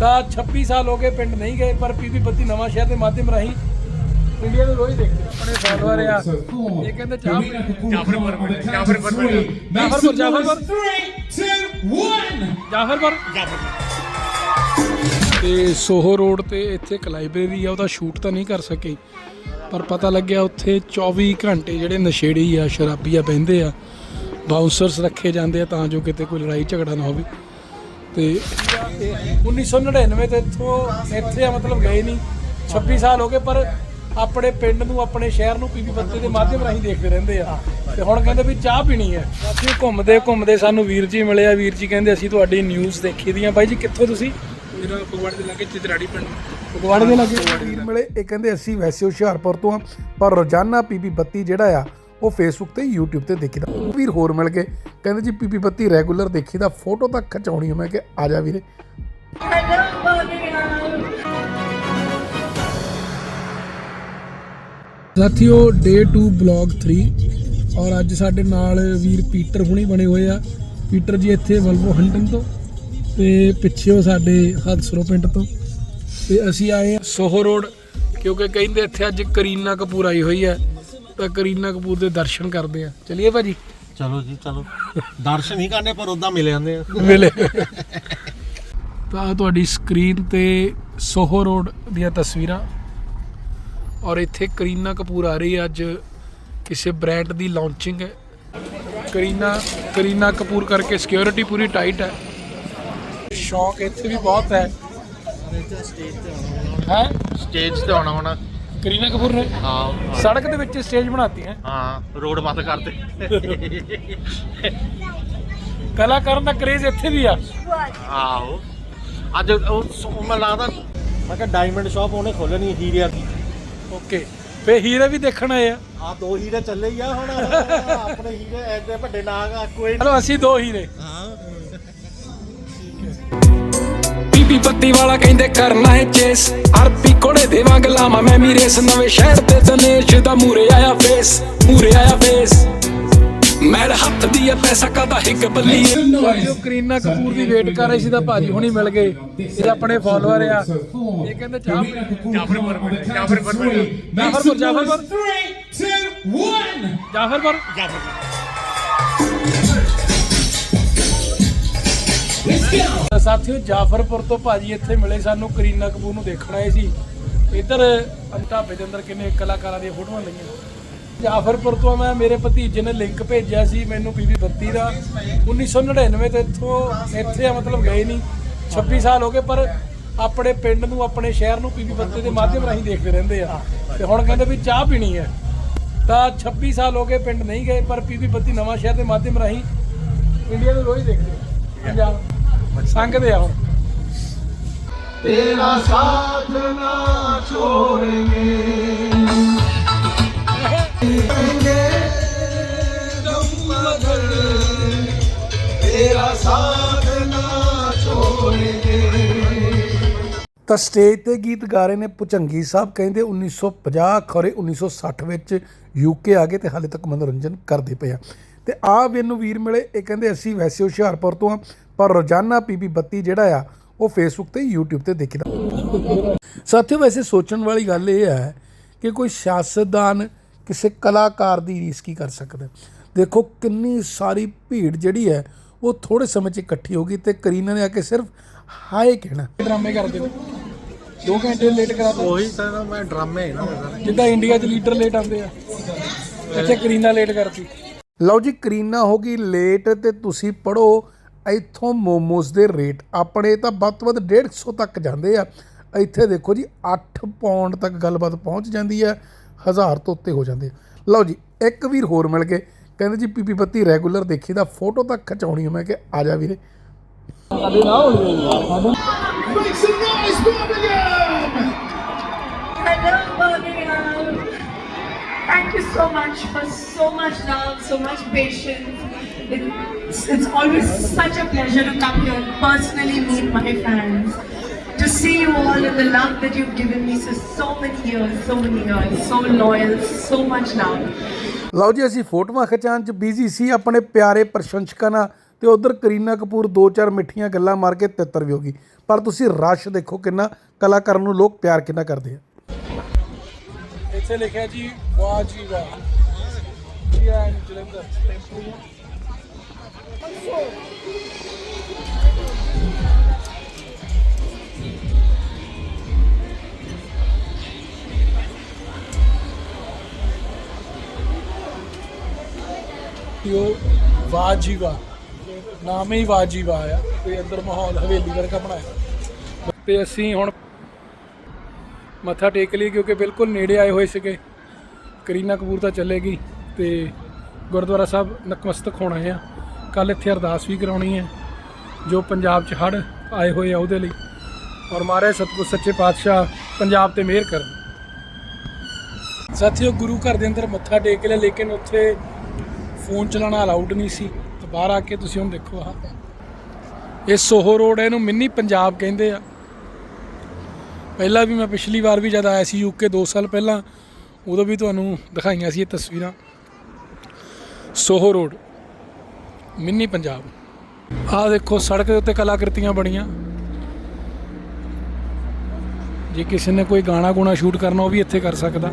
ਤਾਂ 26 ਸਾਲ ਹੋ ਗਏ ਪਿੰਡ ਨਹੀਂ ਗਏ ਪਰ ਪੀਪੀ ਬੱਤੀ ਨਵਾਂ ਸ਼ਹਿਰ ਦੇ ਮਾਧਿਅਮ ਰਾਹੀਂ ਇੰਡੀਆ ਨੂੰ ਰੋਜ਼ ਦੇਖਦੇ ਆਪਣੇ ਫਾਲੋਅਰ ਆ। ਇਹ ਕਹਿੰਦੇ ਜਾਫਰਪੁਰ ਜਾਫਰਪੁਰ ਜਾਫਰਪੁਰ ਜਾਫਰਪੁਰ। ਜਾਫਰਪੁਰ। ਤੇ ਸੋਹੋ ਰੋਡ ਤੇ ਇੱਥੇ ਇੱਕ ਲਾਇਬ੍ਰੇਰੀ ਆ ਉਹਦਾ ਸ਼ੂਟ ਤਾਂ ਨਹੀਂ ਕਰ ਸਕੇ। ਪਰ ਪਤਾ ਲੱਗਿਆ ਉੱਥੇ 24 ਘੰਟੇ ਜਿਹੜੇ ਨਸ਼ੇੜੀ ਆ ਸ਼ਰਾਬੀਆ ਬਹਿੰਦੇ ਆ ਬਾਉਂਸਰਸ ਰੱਖੇ ਜਾਂਦੇ ਆ ਤਾਂ ਜੋ ਕਿਤੇ ਕੋਈ ਲੜਾਈ ਝਗੜਾ ਨਾ ਹੋਵੇ। ਤੇ 1999 ਤੇ ਇੱਥੋਂ ਇੱਥੇ ਆ ਮਤਲਬ ਗਏ ਨਹੀਂ 26 ਸਾਲ ਹੋ ਗਏ ਪਰ ਆਪਣੇ ਪਿੰਡ ਨੂੰ ਆਪਣੇ ਸ਼ਹਿਰ ਨੂੰ ਪੀਪੀ ਬੱਤੀ ਦੇ ਮਾਧਿਅਮ ਰਾਹੀਂ ਦੇਖਦੇ ਰਹਿੰਦੇ ਆ। ਤੇ ਹੁਣ ਕਹਿੰਦੇ ਵੀ ਚਾਹ ਪੀਣੀ ਹੈ। ਅਸੀਂ ਘੁੰਮਦੇ ਘੁੰਮਦੇ ਸਾਨੂੰ ਵੀਰ ਜੀ ਮਿਲੇ ਆ। ਵੀਰ ਜੀ ਕਹਿੰਦੇ ਅਸੀਂ ਤੁਹਾਡੀ ਨਿਊਜ਼ ਦੇਖੀ ਦੀਆਂ। ਬਾਈ ਜੀ ਕਿੱਥੋਂ ਤੁਸੀਂ? ਮੇਰਾ ਫਗਵਾੜੇ ਦੇ ਲਾਗੇ ਚਿਤਰਾੜੀ ਪਿੰਡ। ਫਗਵਾੜੇ ਦੇ ਲਾਗੇ? ਵੀਰ ਮਿਲੇ ਇਹ ਕਹਿੰਦੇ ਅਸੀਂ ਵੈਸੇ ਹੁਸ਼ਿਆਰਪੁਰ ਤੋਂ ਆ ਪਰ ਰੋਜ਼ਾਨਾ ਪੀਪੀ ਬੱਤੀ ਜਿਹੜਾ ਆ ਉਹ ਫੇਸਬੁੱਕ ਤੇ, YouTube ਤੇ ਦੇਖੀਦਾ। ਵੀਰ ਹੋਰ ਮਿਲ ਕੇ ਕਹਿੰਦੇ ਜੀ ਪੀਪੀ ਪੱਤੀ ਰੈਗੂਲਰ ਦੇਖੀਦਾ। ਫੋਟੋ ਤੱਕ ਖਿਚਾਉਣੀ ਮੈਂ ਕਿ ਆ ਜਾ ਵੀਰੇ। ਸਾਥੀਓ ਡੇ 2 ਬਲੌਗ 3 ਔਰ ਅੱਜ ਸਾਡੇ ਨਾਲ ਵੀਰ ਪੀਟਰ ਹੁਣੀ ਬਣੇ ਹੋਏ ਆ। ਪੀਟਰ ਜੀ ਇੱਥੇ ਵਲਵੋ ਹੰਟਿੰਗ ਤੋਂ। ਤੇ ਪਿੱਛੇ ਉਹ ਸਾਡੇ ਹਦਸਰੋ ਪਿੰਡ ਤੋਂ। ਤੇ ਅਸੀਂ ਆਏ ਆ ਸੋਹੋ ਰੋਡ, ਕਿਉਂਕਿ ਕਹਿੰਦੇ ਇੱਥੇ ਅੱਜ ਕਰੀਨਾ ਕਪੂਰ ਆਈ ਹੋਈ ਹੈ ਤਾਂ ਕਰੀਨਾ ਕਪੂਰ ਦੇ ਦਰਸ਼ਨ ਕਰਦੇ ਆ। ਚਲਿਏ ਭਾਜੀ। ਚਲੋ ਜੀ ਚਲੋ। ਦਰਸ਼ਨ ਨਹੀਂ ਕਰਨੇ ਪਰ ਉਦਾਂ ਮਿਲ ਜਾਂਦੇ ਆ। ਮਿਲੇ। ਤਾਂ ਤੁਹਾਡੀ ਸਕਰੀਨ ਤੇ ਸੋਹੋ ਰੋਡ ਦੀਆਂ ਤਸਵੀਰਾਂ। ਔਰ ਇੱਥੇ ਕਰੀਨਾ ਕਪੂਰ ਆ ਰਹੀ ਹੈ ਅੱਜ ਕਿਸੇ ਬ੍ਰਾਂਡ ਦੀ ਲਾਂਚਿੰਗ ਹੈ ਕਰੀਨਾ ਕਰੀਨਾ ਕਪੂਰ ਕਰਕੇ ਸਿਕਿਉਰਿਟੀ ਪੂਰੀ ਟਾਈਟ ਹੈ ਸ਼ੌਕ ਇੱਥੇ ਵੀ ਬਹੁਤ ਹੈ। ਹੈ? ਸਟੇਜ ਤੇ ਆਉਣਾ ਹੋਣਾ। ਕਰੀਨਾ ਕਪੂਰ ਨੇ? ਹਾਂ ਸੜਕ ਦੇ ਵਿੱਚ ਸਟੇਜ ਬਣਾਤੀ ਹੈ। ਹਾਂ ਰੋਡ ਮਤ ਕਰਦੇ। ਕਲਾ ਕਰਨ ਦਾ ਕਰੇਜ਼ ਇੱਥੇ ਵੀ ਆ। ਆਓ ਅੱਜ ਉਹ ਸ- ਮੈਂ ਲੱਗਦਾ ਮੈਂ ਕਿਹਾ ਡਾਇਮੰਡ ਸ਼ਾਪ ਉਹਨੇ ਖੋਲਣੀ ਹੀਰਿਆਂ ਦੀ। ਓਕੇ। ਫੇ ਹੀਰੇ ਵੀ ਦੇਖਣ ਆਏ ਆ। ਆ ਦੋ ਹੀਰੇ ਚੱਲੇ ਹੀ ਆ ਹੁਣ। ਆਪਣੇ ਹੀਰੇ ਐਡੇ ਵੱਡੇ ਨਾਗ ਆ ਕੋਈ ਚਲੋ ਅਸੀਂ ਦੋ ਹੀਰੇ। ਹਾਂ। ਬੀਬੀ ਬੱਤੀ ਵਾਲਾ ਕਹਿੰਦੇ ਕਰਨਾ ਹੈ ਚੇਸ। ਆਰਪੀ ਕੋੜੇ ਦੇ ਵਾਂਗ ਲਾਵਾਂ ਮੈਂ ਵੀ ਰੇਸ। ਨਵੇਂ ਸ਼ਹਿਰ ਤੇ ਦਨੇਸ਼ ਦਾ ਮੂਰੇ ਆਇਆ ਫੇਸ ਮੂਰੇ ਆਇਆ ਫੇਸ ਮੇਰੇ ਹੱਥ ਦੀ ਹੈ ਪੈਸਾ ਕਾਦਾ ਹਿੱਕ ਬੱਲੀਏ ਜੋ ਕਰੀਨਾ ਕਪੂਰ ਦੀ ਵੇਟ ਕਰ ਰਹੀ ਸੀ ਤਾਂ ਭਾਜੀ ਹੁਣੀ ਮਿਲ ਗਏ। ਇਹ ਆਪਣੇ ਫਾਲੋਅਰ ਆ। ਇਹ ਕਹਿੰਦੇ ਚਾਹ ਜਾਫਰਪੁਰ ਜਾਫਰਪੁਰ ਜਾਫਰਪੁਰ ਜਾਫਰਪੁਰ। ਜਾਫਰਪੁਰ। ਤਾਂ ਸਾਥੀਓ, ਜਾਫਰਪੁਰ ਤੋਂ ਭਾਜੀ ਇੱਥੇ ਮਿਲੇ ਸਾਨੂੰ ਕਰੀਨਾ ਕਪੂਰ ਨੂੰ ਦੇਖਣ ਆਏ ਸੀ। ਇੱਧਰ ਢਾਬੇ ਦੇ ਅੰਦਰ ਕਿੰਨੇ ਕਲਾਕਾਰਾਂ ਦੀਆਂ ਫੋਟੋਆਂ ਲਈਆਂ। ਜਾਫਰਪੁਰ ਤੋਂ ਮੈਂ, ਮੇਰੇ ਭਤੀਜੇ ਨੇ ਲਿੰਕ ਭੇਜਿਆ ਸੀ ਮੈਨੂੰ ਪੀਵੀ ਬੱਤੀ ਦਾ। 1999 ਤੋਂ ਇੱਥੋਂ, ਇੱਥੇ ਮਤਲਬ ਗਏ ਨਹੀਂ 26 ਸਾਲ ਹੋ ਗਏ, ਪਰ ਆਪਣੇ ਪਿੰਡ ਨੂੰ, ਆਪਣੇ ਸ਼ਹਿਰ ਨੂੰ ਪੀਵੀ ਬੱਤੀ ਦੇ ਮਾਧਿਅਮ ਰਾਹੀਂ ਦੇਖਦੇ ਰਹਿੰਦੇ ਆ। ਤੇ ਹੁਣ ਕਹਿੰਦੇ ਵੀ ਚਾਹ ਪੀਣੀ ਹੈ। ਤਾਂ 26 ਸਾਲ ਹੋ ਗਏ ਪਿੰਡ ਨਹੀਂ ਗਏ, ਪਰ ਪੀਵੀ ਬੱਤੀ ਨਵਾਂ ਸ਼ਹਿਰ ਦੇ ਮਾਧਿਅਮ ਰਾਹੀਂ ਇੰਡੀਆ ਨੂੰ ਰੋਜ਼ ਦੇਖਦੇ ਪੰਜਾਬ ਸੰਗਦੇ ਆ ਹੁਣ। ਤੇਰਾ ਸਾਥ ਨਾ ਛੋੜेंगे ਤੇਰਾ ਸਾਥ ਨਾ ਛੋੜेंगे ਤਾਂ ਸਟੇਜ ਤੇ ਗੀਤ ਗਾ ਰਹੇ ਨੇ ਪੁਚੰਗੀ ਸਾਹਿਬ। ਕਹਿੰਦੇ 1950 ਖਰੇ 1960 ਵਿੱਚ ਯੂਕੇ ਆ ਗਏ ਤੇ ਹਾਲੇ ਤੱਕ ਮਨੋਰੰਜਨ ਕਰਦੇ ਪਏ ਆ। ਤੇ ਆ ਮੈਨੂੰ ਵੀਰ ਮਿਲੇ ਇਹ ਕਹਿੰਦੇ ਅਸੀਂ ਵੈਸੇ ਹੁਸ਼ਿਆਰਪੁਰ ਤੋਂ ਆ। ਪਰ ਰੋਜ਼ਾਨਾ ਪੀਪੀ ਬੱਤੀ ਜਿਹੜਾ ਆ ਉਹ ਫੇਸਬੁੱਕ ਤੇ YouTube ਤੇ ਦੇਖਦਾ। ਸਾਥੀਓ ਵੈਸੇ ਸੋਚਣ ਵਾਲੀ ਗੱਲ ਇਹ ਹੈ ਕਿ ਕੋਈ ਸਿਆਸਤਦਾਨ ਕਿਸੇ ਕਲਾਕਾਰ ਦੀ ਰੀਸ ਕੀ ਕਰ ਸਕਦਾ ਹੈ? ਦੇਖੋ ਕਿੰਨੀ ਸਾਰੀ ਭੀੜ ਜਿਹੜੀ ਹੈ ਉਹ ਥੋੜੇ ਸਮੇਂ 'ਚ ਇਕੱਠੀ ਹੋ ਗਈ ਤੇ ਕਰੀਨਾ ਨੇ ਆ ਕੇ ਸਿਰਫ ਹਾਏ ਕਹਿਣਾ। ਡਰਾਮੇ ਕਰਦੇ ਨੇ। 2 ਘੰਟੇ ਲੇਟ ਕਰਾ ਦੋ। ਉਹੀ ਤਾਂ ਮੈਂ ਡਰਾਮੇ ਹੈ ਨਾ। ਜਿੱਦਾਂ ਇੰਡੀਆ 'ਚ ਲੀਡਰ ਲੇਟ ਆਉਂਦੇ ਆ। ਇੱਥੇ ਕਰੀਨਾ ਲੇਟ ਕਰਤੀ ਲਓ ਜੀ ਕਰੀਨਾ ਹੋ ਗਈ ਲੇਟ ਤੇ ਤੁਸੀਂ ਪੜੋ ਇੱਥੋਂ ਮੋਮੋਸ ਦੇ ਰੇਟ ਆਪਣੇ ਤਾਂ ਵੱਧ ਤੋਂ ਵੱਧ 150 ਤੱਕ ਜਾਂਦੇ ਆ। ਇੱਥੇ ਦੇਖੋ ਜੀ 8 ਪਾਉਂਡ ਤੱਕ ਗੱਲਬਾਤ ਪਹੁੰਚ ਜਾਂਦੀ ਹੈ ਹਜ਼ਾਰ ਤੋਂ ਉੱਤੇ ਹੋ ਜਾਂਦੇ ਲਓ ਜੀ ਇੱਕ ਵੀਰ ਹੋਰ ਮਿਲ ਕੇ ਕਹਿੰਦੇ ਜੀ ਪੀਪੀ ਬੱਤੀ ਰੈਗੂਲਰ ਦੇਖੀ ਦਾ ਫੋਟੋ ਤੱਕ ਖਿਚਾਉਣੀ ਆ। ਮੈਂ ਕਿ ਆ ਜਾ ਵੀਰੇ। ਸਾਡੇ ਨਾ ਹੋਣੀ Thank you so much for so much love, so much patience. It's, it's always such a pleasure to come here and personally meet my fans. To see you all and the love that you've given me for so many years, so many years, so loyal, so much love. ਲਓ ਜੀ ਅਸੀਂ ਫੋਟੋਆਂ ਖਿਚਾਉਣ 'ਚ busy ਸੀ ਆਪਣੇ ਪਿਆਰੇ ਪ੍ਰਸ਼ੰਸਕਾਂ ਨਾਲ ਤੇ ਉਧਰ ਕਰੀਨਾ ਕਪੂਰ ਦੋ ਚਾਰ ਮਿੱਠੀਆਂ ਗੱਲਾਂ ਮਾਰ ਕੇ ਤਿੱਤਰ ਵੀ ਹੋ ਗਈ ਪਰ ਤੁਸੀਂ ਰਸ਼ ਦੇਖੋ ਕਿੰਨਾ ਕਲਾਕਾਰਾਂ ਨੂੰ ਲੋਕ ਪਿਆਰ ਕਿੰਨਾ ਕਰਦੇ ਆ ਇੱਥੇ ਲਿਖਿਆ ਜੀ ਵਾਹ ਜੀ ਵਾਹ ਜੀ ਐਂਡ ਜਲੰਧਰ ਟੈਂਪੂ ਉਹ ਵਾਹ ਜੀ ਨਾਮ ਹੀ ਵਾਹ ਜੀ ਵਾਹ ਆ, ਤੇ ਅੰਦਰ ਮਾਹੌਲ ਹਵੇਲੀ ਵਰਗਾ ਬਣਾਇਆ। ਤੇ ਅਸੀਂ ਹੁਣ ਮੱਥਾ ਟੇਕ ਲਈ ਕਿਉਂਕਿ ਬਿਲਕੁਲ ਨੇੜੇ ਆਏ ਹੋਏ ਸੀਗੇ। ਕਰੀਨਾ ਕਪੂਰ ਤਾਂ ਚੱਲੇਗੀ, ਤੇ ਗੁਰਦੁਆਰਾ ਸਾਹਿਬ ਨਤਮਸਤਕ ਹੋਣਾ ਆ। ਕੱਲ ਇੱਥੇ ਅਰਦਾਸ ਵੀ ਕਰਾਉਣੀ ਹੈ, ਜੋ ਪੰਜਾਬ 'ਚ ਹੜ੍ਹ ਆਏ ਹੋਏ ਆ ਉਹਦੇ ਲਈ। ਔਰ ਮਹਾਰਾਜ ਸਤਿਗੁਰ, ਸੱਚੇ ਪਾਤਸ਼ਾਹ ਪੰਜਾਬ ਤੇ ਮਿਹਰ ਕਰਨ। ਸਾਥੀਓ, ਗੁਰੂ ਘਰ ਦੇ ਅੰਦਰ ਮੱਥਾ ਟੇਕ ਲਿਆ, ਲੇਕਿਨ ਉੱਥੇ ਫੋਨ ਚਲਾਉਣਾ ਅਲਾਉਡ ਨਹੀਂ ਸੀ। ਤੇ ਬਾਹਰ ਆ ਕੇ ਤੁਸੀਂ ਹੁਣ ਦੇਖੋ ਆਹ। ਇਹ ਸੋਹੋ ਰੋਡ ਹੈ, ਇਹਨੂੰ ਮਿੰਨੀ ਪੰਜਾਬ ਕਹਿੰਦੇ ਆ। ਪਹਿਲਾਂ ਵੀ ਮੈਂ ਪਿਛਲੀ ਵਾਰ ਵੀ ਜਦ ਆਇਆ ਸੀ ਯੂਕੇ 2 ਸਾਲ ਪਹਿਲਾਂ, ਉਦੋਂ ਵੀ ਤੁਹਾਨੂੰ ਦਿਖਾਈਆਂ ਸੀ ਇਹ ਤਸਵੀਰਾਂ। Soho road. ਮਿੰਨੀ ਪੰਜਾਬ। ਆਹ ਦੇਖੋ ਸੜਕ ਦੇ ਉੱਤੇ ਕਲਾਕ੍ਰਿਤੀਆਂ ਬਣੀਆਂ। ਜੇ ਕਿਸੇ ਨੇ ਕੋਈ ਗਾਣਾ ਗੁਣਾ ਸ਼ੂਟ ਕਰਨਾ ਉਹ ਵੀ ਇੱਥੇ ਕਰ ਸਕਦਾ।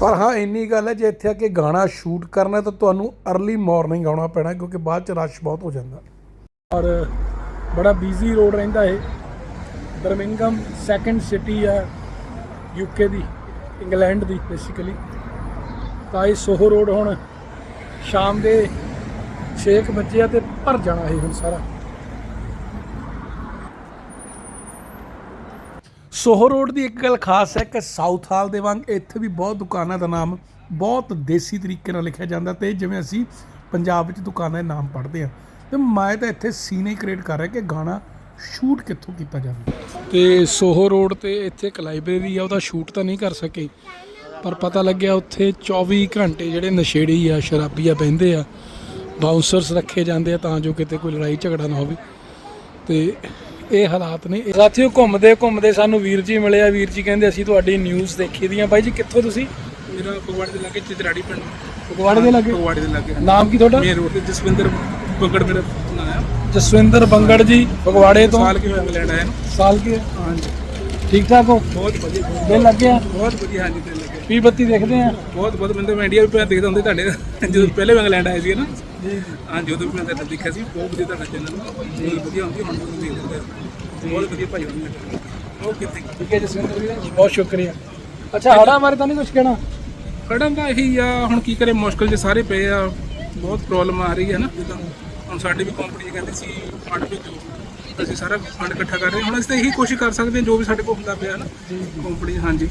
ਪਰ ਹਾਂ ਇੰਨੀ ਗੱਲ ਹੈ ਜੇ ਇੱਥੇ ਆ ਕੇ ਗਾਣਾ ਸ਼ੂਟ ਕਰਨਾ ਤਾਂ ਤੁਹਾਨੂੰ अर्ਲੀ ਮਾਰਨਿੰਗ ਆਉਣਾ ਪੈਣਾ ਕਿਉਂਕਿ ਬਾਅਦ ਚ ਰਸ਼ ਬਹੁਤ ਹੋ ਜਾਂਦਾ। ਔਰ ਬੜਾ ਬਿਜ਼ੀ ਰੋਡ ਰਹਿੰਦਾ ਇਹ। ਬਰਮਿੰਗਮ ਸੈਕੰਡ ਸਿਟੀ ਆ ਯੂਕੇ ਦੀ। ਇੰਗਲੈਂਡ ਦੀ ਬੇਸਿਕਲੀ ਤਾਂ ਇਹ ਸੋਹੋ ਰੋਡ ਹੁਣ ਸ਼ਾਮ ਦੇ 6 ਵਜੇ ਆ ਤੇ ਭਰ ਜਾਣਾ ਇਹ ਹੁਣ ਸਾਰਾ। ਸੋਹੋ ਰੋਡ ਦੀ ਇੱਕ ਗੱਲ ਖਾਸ ਹੈ ਕਿ ਸਾਊਥ ਹਾਲ ਦੇ ਵਾਂਗ ਇੱਥੇ ਵੀ ਬਹੁਤ ਦੁਕਾਨਾਂ ਦਾ ਨਾਮ ਬਹੁਤ ਦੇਸੀ ਤਰੀਕੇ ਨਾਲ ਲਿਖਿਆ ਜਾਂਦਾ ਤੇ ਜਿਵੇਂ ਅਸੀਂ ਪੰਜਾਬ ਵਿੱਚ ਦੁਕਾਨਾਂ ਦੇ ਨਾਮ ਪੜ੍ਹਦੇ ਆ ਤੇ ਮੈਂ ਤਾਂ ਇੱਥੇ ਸੀਨੇ ਕ੍ਰੀਏਟ ਕਰ ਰਿਹਾ ਕਿ ਗਾਣਾ ਸ਼ੂਟ ਕਿੱਥੋਂ ਕੀਤਾ ਜਾਵੇ? ਤੇ ਸੋਹੋ ਰੋਡ ਤੇ ਇੱਥੇ ਇੱਕ ਲਾਇਬ੍ਰੇਰੀ ਆ ਉਹਦਾ ਸ਼ੂਟ ਤਾਂ ਨਹੀਂ ਕਰ ਸਕੇ। ਪਰ ਪਤਾ ਲੱਗਿਆ ਉੱਥੇ 24 ਘੰਟੇ ਜਿਹੜੇ ਨਸ਼ੇੜੀ ਆ ਸ਼ਰਾਬੀ ਆ ਬਹਿੰਦੇ ਆ ਬਾਉਂਸਰਸ ਰੱਖੇ ਜਾਂਦੇ ਆ ਤਾਂ ਜੋ ਕਿਤੇ ਕੋਈ ਲੜਾਈ ਝਗੜਾ ਨਾ ਹੋਵੇ। ਤੇ ਇਹ ਹਾਲਾਤ ਨੇ। ਸਾਥੀਓ ਘੁੰਮਦੇ ਘੁੰਮਦੇ ਸਾਨੂੰ ਵੀਰ ਜੀ ਮਿਲੇ ਆ ਵੀਰ ਜੀ ਕਹਿੰਦੇ ਅਸੀਂ ਤੁਹਾਡੀ ਨਿਊਜ਼ ਦੇਖੀ ਦੀਆਂ। ਬਾਈ ਜੀ ਕਿੱਥੋਂ ਤੁਸੀਂ? ਮੇਰਾ ਫਗਵਾੜੇ ਦੇ ਲਾਗੇ ਚਿਤਰਾੜੀ ਪਿੰਡ। ਫਗਵਾੜੇ ਦੇ ਲੱਗੇ? ਫਗਵਾੜੇ ਦੇ ਲਾਗੇ। ਨਾਮ ਕੀ ਤੁਹਾਡਾ? ਮੇਨ ਰੋਡ ਤੇ ਜਸਵਿੰਦਰ ਬਗੜ ਮੇਰਾ ਜਸਵਿੰਦਰ ਬੰਗੜ ਜੀ ਫਗਵਾੜੇ ਤੋਂ। ਸਾਲ ਕੇ ਹੋਇਆ ਇੰਗਲੈਂਡ ਆਇਆ ਨੂੰ? ਸਾਲ ਕੇ ਹਾਂਜੀ। ਠੀਕ ਠਾਕ ਹੋ? ਬਹੁਤ ਵਧੀਆ ਦਿਲ ਲੱਗਿਆ? ਬਹੁਤ ਵਧੀਆ ਹਾਂਜੀ ਤੇ ਲੱਗੇ ਪੀ ਬੱਤੀ ਦੇਖਦੇ ਆ ਬਹੁਤ ਬਹੁਤ ਮੈਨੂੰ ਤਾਂ ਮੈਂ ਇੰਡੀਆ ਵੀ ਪਹਿਲਾਂ ਦੇਖਦਾ ਹੁੰਦੇ ਤੁਹਾਡੇ ਜਦੋਂ ਪਹਿਲੇ ਵੀ ਇੰਗਲੈਂਡ ਆਏ ਸੀ ਨਾ। ਹਾਂਜੀ ਉਦੋਂ ਵੀ ਮੈਂ ਤੁਹਾਡਾ ਦੇਖਿਆ ਸੀ। ਬਹੁਤ ਵਧੀਆ ਤੁਹਾਡਾ ਚੈਨਲ ਬਹੁਤ ਵਧੀਆ ਹੁੰਦੀ ਹੁਣ ਤੁਸੀਂ ਦੇਖ ਲੈਂਦੇ ਹੋ। ਬਹੁਤ ਵਧੀਆ ਭਾਈ ਹੁੰਦੇ ਓਕੇ ਥੈਂਕ ਯੂ ਠੀਕ ਹੈ ਜਸਵਿੰਦਰ ਵੀਰ ਬਹੁਤ ਸ਼ੁਕਰੀਆ। ਅੱਛਾ ਹੜਾ ਬਾਰੇ ਤਾਂ ਨਹੀਂ ਕੁਝ ਕਹਿਣਾ? ਖੜਨ ਦਾ ਇਹੀ ਆ ਹੁਣ ਕੀ ਕਰੇ ਮੁਸ਼ਕਲ ਜੇ ਸਾਰੇ ਪਏ ਆ। ਬਹੁਤ ਪ੍ਰੋਬਲਮ ਆ ਰਹੀ ਹੈ ਨਾ। ਜਿੱਦਾਂ ਹੁਣ ਸਾਡੀ ਵੀ ਕੰਪਨੀ ਕਹਿੰਦੀ ਸੀ ਫੰਡ ਭੇਜੋ। ਅਸੀਂ ਸਾਰਾ ਫੰਡ ਇਕੱਠਾ ਕਰ ਰਹੇ ਹਾਂ। ਹੁਣ ਅਸੀਂ ਤਾਂ ਇਹੀ ਕੋਸ਼ਿਸ਼ ਕਰ ਸਕਦੇ ਹਾਂ ਜੋ ਵੀ ਸਾਡੇ ਕੋਲ ਹੁੰਦਾ ਪਿਆ ਨਾ ਕੰਪਨੀ ਹਾਂਜੀ।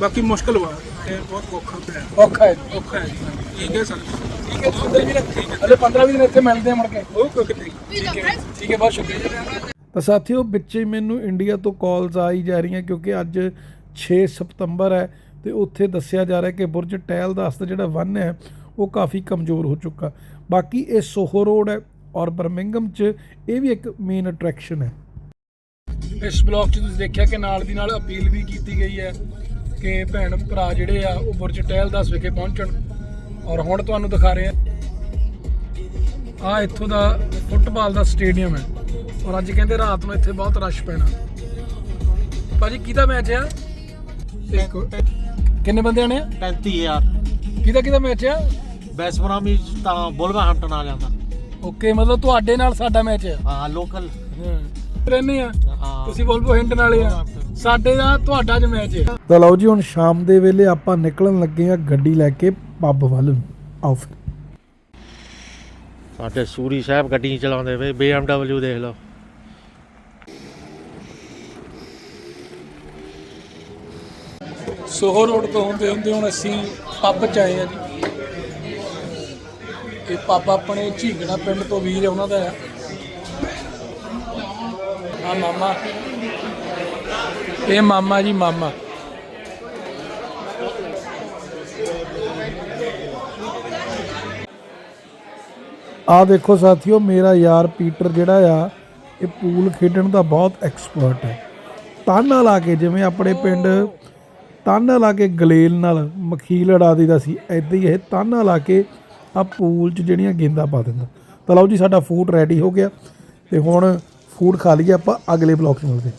ਬਾਕੀ ਮੁਸ਼ਕਲ ਵਾ ਇਹ ਬਹੁਤ ਔਖਾ ਪਿਆ। ਔਖਾ ਹੈ ਔਖਾ ਹੈ ਜੀ ਹਾਂਜੀ। ਕੀ ਕਹਿ ਸਕਦੇ ਠੀਕ ਹੈ ਜਸਵਿੰਦਰ ਵੀਰ ਹਲੇ 15 ਦਿਨ ਇੱਥੇ ਮਿਲਦੇ ਆ ਮੁੜ ਕੇ। ਓਕੇ ਓਕੇ ਠੀਕ ਹੈ। ਠੀਕ ਹੈ ਬਹੁਤ ਸ਼ੁਕਰੀਆ। ਤਾਂ ਸਾਥੀਓ ਵਿੱਚੇ ਮੈਨੂੰ ਇੰਡੀਆ ਤੋਂ ਕਾਲਸ ਆਈ ਜਾ ਰਹੀਆਂ ਕਿਉਂਕਿ ਅੱਜ 6 ਸਤੰਬਰ ਹੈ ਤੇ ਉੱਥੇ ਦੱਸਿਆ ਜਾ ਰਿਹਾ ਕਿ ਬੁਰਜ ਟਹਿਲ ਦਾ ਅਸਤ ਜਿਹੜਾ ਵਨ ਹੈ ਉਹ ਕਾਫੀ ਕਮਜ਼ੋਰ ਹੋ ਚੁੱਕਾ। ਬਾਕੀ ਇਹ ਸੋਹੋ ਰੋਡ ਹੈ ਔਰ ਬਰਮਿੰਗਮ 'ਚ ਇਹ ਵੀ ਇੱਕ ਮੇਨ ਅਟਰੈਕਸ਼ਨ ਹੈ। ਇਸ ਬਲੌਗ 'ਚ ਤੁਸੀਂ ਦੇਖਿਆ ਕਿ ਨਾਲ ਦੀ ਨਾਲ ਅਪੀਲ ਵੀ ਕੀਤੀ ਗਈ ਹੈ ਕਿ ਭੈਣ ਭਰਾ ਜਿਹੜੇ ਆ ਉਹ ਬੁਰਜ ਟਹਿਲ ਦਾਸ ਵਿਖੇ ਪਹੁੰਚਣ ਔਰ ਹੁਣ ਤੁਹਾਨੂੰ ਦਿਖਾ ਰਹੇ ਆ ਆ ਇੱਥੋਂ ਦਾ ਫੁੱਟਬਾਲ ਦਾ ਸਟੇਡੀਅਮ ਹੈ ਔਰ ਅੱਜ ਕਹਿੰਦੇ ਰਾਤ ਨੂੰ ਇੱਥੇ ਬਹੁਤ ਰਸ਼ ਪੈਣਾ। ਭਾਜੀ ਕਿਹਦਾ ਮੈਚ ਆ? ਕਿੰਨੇ ਬੰਦੇ ਆਣੇ ਆ 35000 ਕਿਹਦਾ ਕਿਹਦਾ ਮੈਚ ਆ? ਬੈਸਪਰਾਮੀ ਤਾਂ ਬੋਲਵਾ ਹੰਟਨ ਆ ਜਾਂਦਾ। ਓਕੇ ਮਤਲਬ ਤੁਹਾਡੇ ਨਾਲ ਸਾਡਾ ਮੈਚ ਆ? ਹਾਂ ਲੋਕਲ ਰਹਿੰਦੇ ਆ? ਹਾਂ। ਤੁਸੀਂ ਵੋਲਵੋ ਹਿੰਟਨ ਵਾਲੇ ਆ। ਸਾਡੇ ਦਾ ਤੁਹਾਡਾ ਜ ਮੈਚ ਹੈ ਤਾਂ ਲਓ ਜੀ ਹੁਣ ਸ਼ਾਮ ਦੇ ਵੇਲੇ ਆਪਾਂ ਨਿਕਲਣ ਲੱਗੇ ਆ ਗੱਡੀ ਲੈ ਕੇ ਪੱਬ ਵੱਲ। ਨੂੰ ਆਓ ਫਿਰ। ਸਾਡੇ ਸੂਰੀ ਸਾਹਿਬ ਗੱਡੀ ਚਲਾਉਂਦੇ ਵੇ BMW ਦੇਖ ਲਓ। ਸੋਹੋ ਰੋਡ ਤੋਂ ਹੁੰਦੇ ਹੁੰਦੇ ਹੁਣ ਅਸੀਂ ਪੱਬ ਚ ਆਏ ਆ ਜੀ। ਇਹ ਪੱਬ ਆਪਣੇ ਝੀਗੜਾ ਪਿੰਡ ਤੋਂ ਵੀਰ ਹੈ, ਉਹਨਾਂ ਦਾ ਆ ਆ ਮਾਮਾ। ਇਹ ਮਾਮਾ ਜੀ, ਮਾਮਾ। ਆ ਦੇਖੋ ਸਾਥੀਓ, ਮੇਰਾ ਯਾਰ ਪੀਟਰ ਜਿਹੜਾ ਆ, ਇਹ ਪੂਲ ਖੇਡਣ ਦਾ ਬਹੁਤ ਐਕਸਪਰਟ ਹੈ। ਤਾਨਾ ਲਾ ਕੇ, ਜਿਵੇਂ ਆਪਣੇ ਪਿੰਡ ਤਾਨਾ ਲਾ ਕੇ ਗਲੇਲ ਨਾਲ ਮਖੀਲ ਅੜਾ ਦਿੰਦਾ ਸੀ ਐਦਾਂ ਹੀ ਇਹ ਤਾਨਾ ਲਾ ਕੇ ਆ ਪੂਲ 'ਚ ਜਿਹੜੀਆਂ ਗੇਂਦਾਂ ਪਾ ਦਿੰਦਾ। ਤਾਂ ਲਓ ਜੀ, ਸਾਡਾ ਫੂਡ ਰੈਡੀ ਹੋ ਗਿਆ ਤੇ ਹੁਣ ਫੂਡ ਖਾ ਲਈਏ ਆਪਾਂ ਅਗਲੇ ਬਲੌਗ 'ਚ ਮਿਲਦੇ